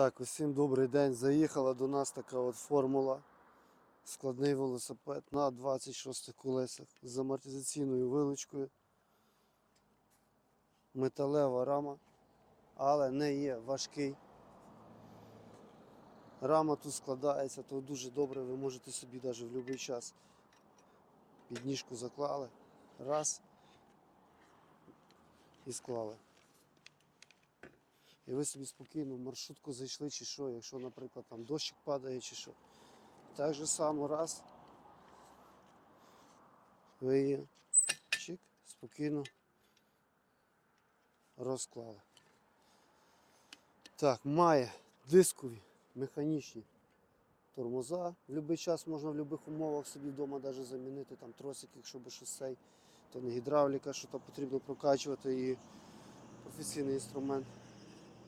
Так, усім добрий день. Заїхала до нас така от формула. Складний велосипед на 26 колесах з амортизаційною вилочкою. Металева рама, але не є важкий. Рама тут складається, то дуже добре, ви можете собі навіть в будь-який час під ніжку заклали. Раз. І склали. І ви собі спокійно в маршрутку зайшли чи що, якщо, наприклад, там дощик падає чи що. Так же само раз. Ви її чик, спокійно розклали. Так, має дискові механічні тормоза. В будь-який час можна в будь-яких умовах собі вдома навіть замінити там тросик, якщо би щось цей, то не гідравліка, що то потрібно прокачувати і професійний інструмент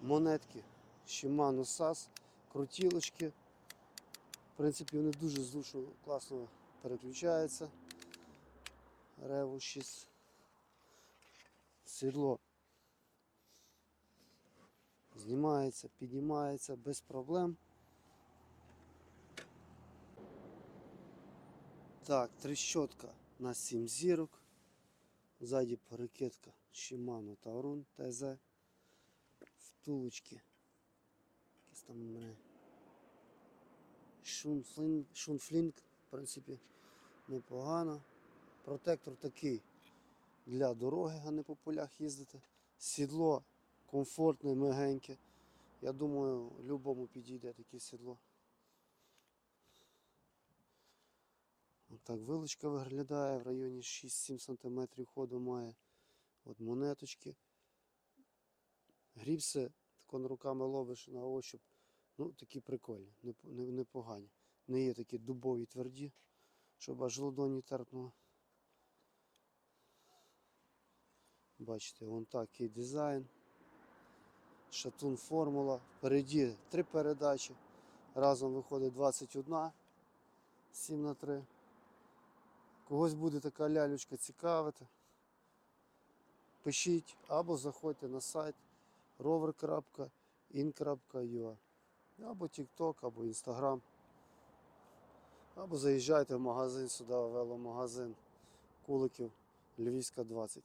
монетки Shimano SAS, крутілочки. В принципі, вони дуже зручно, класно переключаються. Revo 6. Сідло знімається, піднімається без проблем. Так, трещотка на 7 зірок. Ззаді перекидка Shimano Taurun TZ втулочки. Якісь там у мене шунфлінг, шунфлінг, в принципі, непогано. Протектор такий для дороги, а не по полях їздити. Сідло комфортне, мягеньке. Я думаю, любому підійде таке сідло. Так вилочка виглядає в районі 6-7 см ходу має. От монеточки. Грібси тако руками ловиш на ощуп. Ну, такі прикольні, неп- не- непогані. Не є такі дубові тверді, щоб аж ладоні терпнуло. Бачите, вон такий дизайн. Шатун формула. Впереді три передачі. Разом виходить 21, 7 на 3. Когось буде така лялючка цікавити. Пишіть або заходьте на сайт rover.in.ua або TikTok, або Instagram. Або заїжджайте в магазин сюди, веломагазин Куликів Львівська 20.